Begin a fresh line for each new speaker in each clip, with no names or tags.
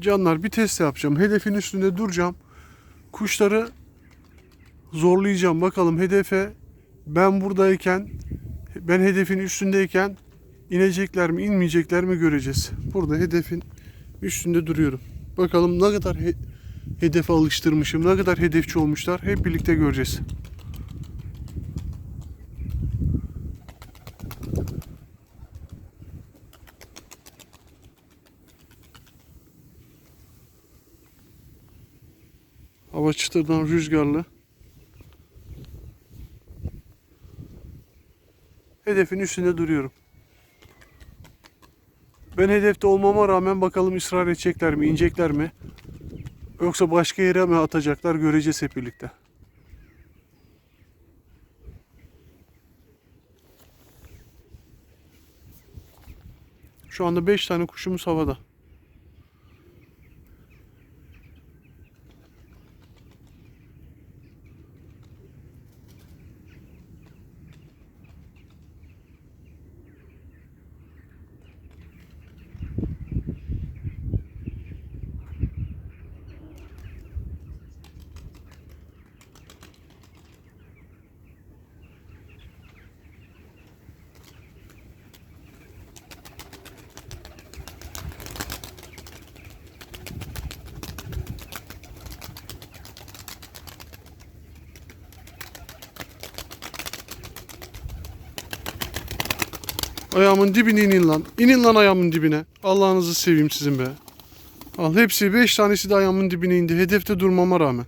Canlar bir test yapacağım. Hedefin üstünde duracağım. Kuşları zorlayacağım. Bakalım hedefe ben buradayken ben hedefin üstündeyken inecekler mi inmeyecekler mi göreceğiz. Burada hedefin üstünde duruyorum. Bakalım ne kadar he- hedefe alıştırmışım, ne kadar hedefçi olmuşlar hep birlikte göreceğiz. Hava çıtırdan rüzgarlı. Hedefin üstünde duruyorum. Ben hedefte olmama rağmen bakalım ısrar edecekler mi, inecekler mi? Yoksa başka yere mi atacaklar göreceğiz hep birlikte. Şu anda 5 tane kuşumuz havada. Ayağımın dibine inin lan. İnin lan ayağımın dibine. Allah'ınızı seveyim sizin be. Al hepsi 5 tanesi de ayağımın dibine indi. Hedefte durmama rağmen.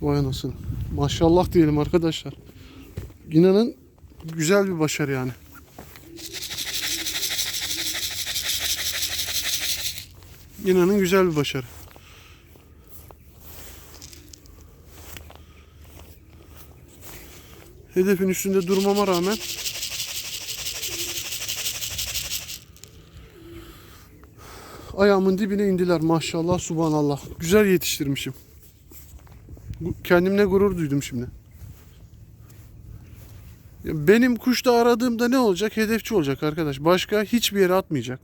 Vay anasını. Maşallah diyelim arkadaşlar. İnanın güzel bir başarı yani. İnanın güzel bir başarı. Hedefin üstünde durmama rağmen ayağımın dibine indiler maşallah subhanallah. Güzel yetiştirmişim. Kendimle gurur duydum şimdi. Benim kuşta aradığımda ne olacak? Hedefçi olacak arkadaş. Başka hiçbir yere atmayacak.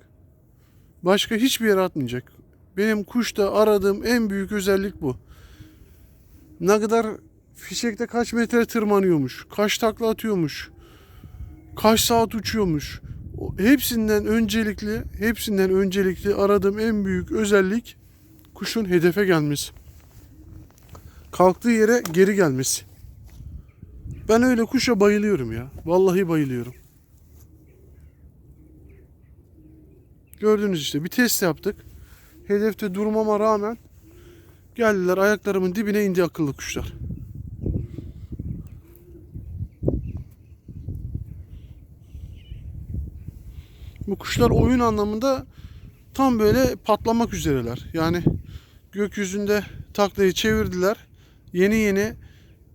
Başka hiçbir yere atmayacak. Benim kuşta aradığım en büyük özellik bu. Ne kadar fişekte kaç metre tırmanıyormuş, kaç takla atıyormuş, kaç saat uçuyormuş. Hepsinden öncelikli, hepsinden öncelikli aradığım en büyük özellik kuşun hedefe gelmesi. Kalktığı yere geri gelmesi. Ben öyle kuşa bayılıyorum ya. Vallahi bayılıyorum. Gördünüz işte bir test yaptık. Hedefte durmama rağmen geldiler ayaklarımın dibine indi akıllı kuşlar. Bu kuşlar oyun anlamında tam böyle patlamak üzereler. Yani gökyüzünde taklayı çevirdiler. Yeni yeni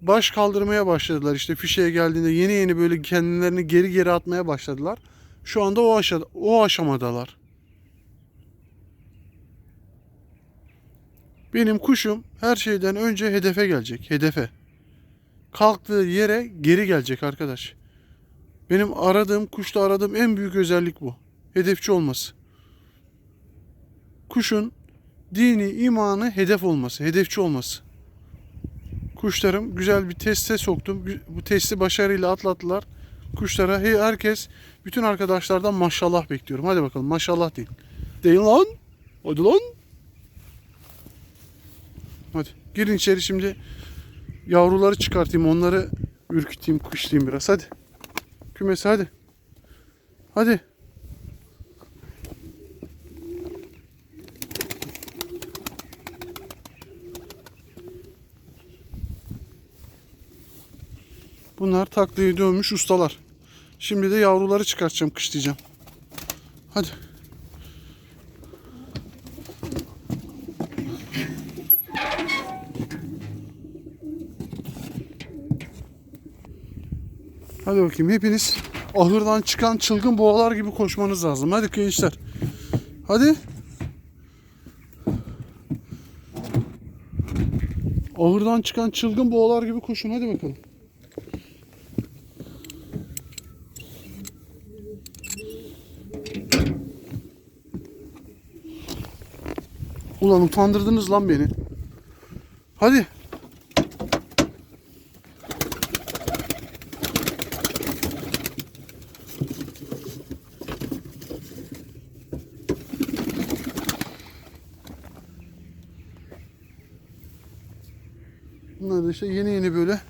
baş kaldırmaya başladılar. İşte fişeye geldiğinde yeni yeni böyle kendilerini geri geri atmaya başladılar. Şu anda o, aşa o aşamadalar. Benim kuşum her şeyden önce hedefe gelecek. Hedefe. Kalktığı yere geri gelecek arkadaş. Benim aradığım, kuşta aradığım en büyük özellik bu. Hedefçi olması. Kuşun dini, imanı hedef olması, hedefçi olması. Kuşlarım güzel bir teste soktum. Bu testi başarıyla atlattılar. Kuşlara he- herkes, bütün arkadaşlardan maşallah bekliyorum. Hadi bakalım maşallah deyin. Deyin lan. Hadi lan. Hadi girin içeri şimdi. Yavruları çıkartayım, onları ürküteyim, kuşlayayım biraz. Hadi. Kümesi hadi. Hadi. Bunlar taklayı dövmüş ustalar. Şimdi de yavruları çıkartacağım, kışlayacağım. Hadi. Hadi bakayım hepiniz ahırdan çıkan çılgın boğalar gibi koşmanız lazım. Hadi gençler. Hadi. Ahırdan çıkan çılgın boğalar gibi koşun. Hadi bakalım. Ulan utandırdınız lan beni. Hadi. Bunları da işte yeni yeni böyle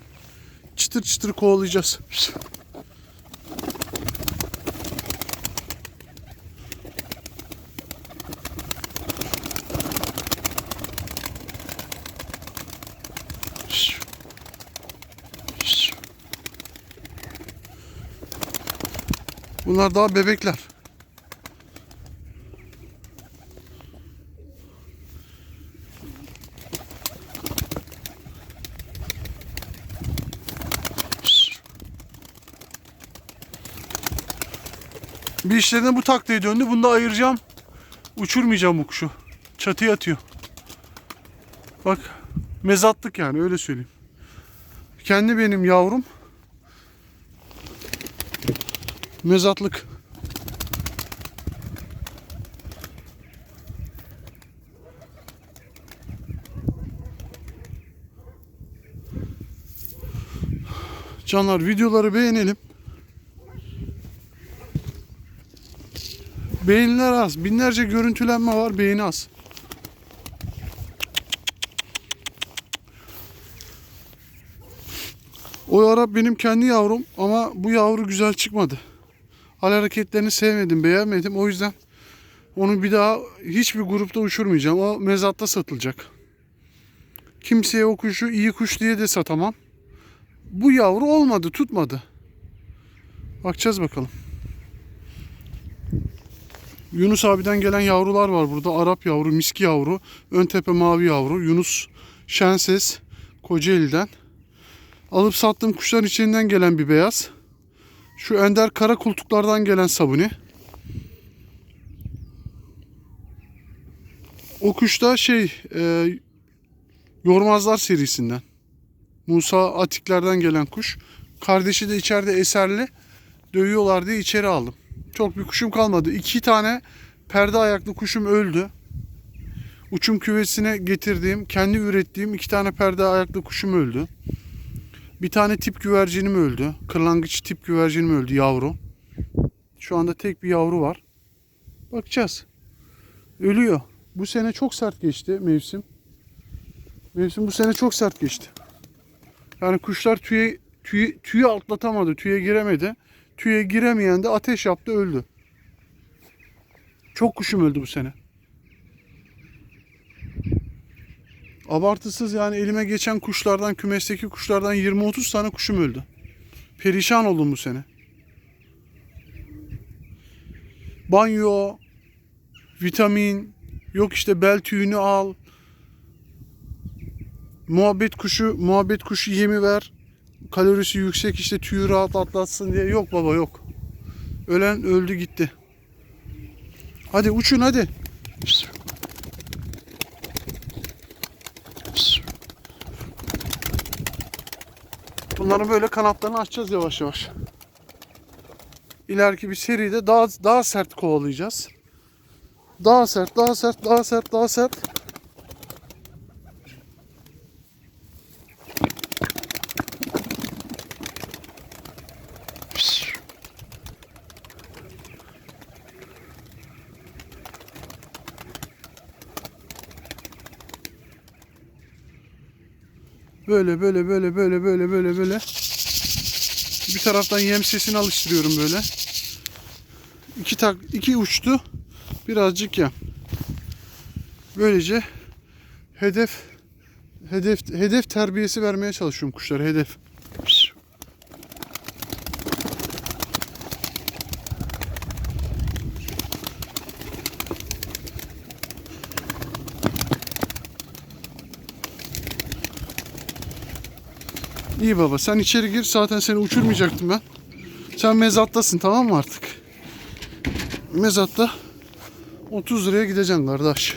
çıtır çıtır kovalayacağız. Bunlar daha bebekler. Bir işlerine bu taktiğe döndü. Bunu da ayıracağım. Uçurmayacağım bu kuşu. Çatıya atıyor. Bak mezatlık yani öyle söyleyeyim. Kendi benim yavrum. Mezatlık. Canlar videoları beğenelim. Beğeniler az. Binlerce görüntülenme var. Beğeni az. O ara benim kendi yavrum ama bu yavru güzel çıkmadı. Hal hareketlerini sevmedim, beğenmedim. O yüzden onu bir daha hiçbir grupta uçurmayacağım. O mezatta satılacak. Kimseye o kuşu iyi kuş diye de satamam. Bu yavru olmadı, tutmadı. Bakacağız bakalım. Yunus abiden gelen yavrular var burada. Arap yavru, miski yavru, ön tepe mavi yavru, Yunus Şenses Kocaeli'den. Alıp sattığım kuşların içinden gelen bir beyaz. Şu ender kara kultuklardan gelen sabuni. O kuş şey e, Yormazlar serisinden. Musa Atiklerden gelen kuş. Kardeşi de içeride eserli. Dövüyorlar diye içeri aldım. Çok bir kuşum kalmadı. İki tane perde ayaklı kuşum öldü. Uçum küvesine getirdiğim, kendi ürettiğim iki tane perde ayaklı kuşum öldü. Bir tane tip güvercinim öldü. Kırlangıç tip güvercinim öldü yavru. Şu anda tek bir yavru var. Bakacağız. Ölüyor. Bu sene çok sert geçti mevsim. Mevsim bu sene çok sert geçti. Yani kuşlar tüye, tüye, tüye atlatamadı, tüye giremedi. Tüye giremeyen de ateş yaptı öldü. Çok kuşum öldü bu sene. Abartısız yani elime geçen kuşlardan, kümesteki kuşlardan 20-30 tane kuşum öldü. Perişan oldum bu sene. Banyo, vitamin, yok işte bel tüyünü al. Muhabbet kuşu, muhabbet kuşu yemi ver. Kalorisi yüksek işte tüyü rahat atlatsın diye. Yok baba yok. Ölen öldü gitti. Hadi uçun hadi. Bunların böyle kanatlarını açacağız yavaş yavaş. İleriki bir seride daha daha sert kovalayacağız. Daha sert, daha sert, daha sert, daha sert. Böyle böyle böyle böyle böyle böyle böyle. Bir taraftan yem sesini alıştırıyorum böyle. İki tak iki uçtu. Birazcık yem. Böylece hedef hedef hedef terbiyesi vermeye çalışıyorum kuşlara hedef. İyi baba sen içeri gir zaten seni uçurmayacaktım ben. Sen mezattasın tamam mı artık? Mezatta 30 liraya gideceksin kardeş.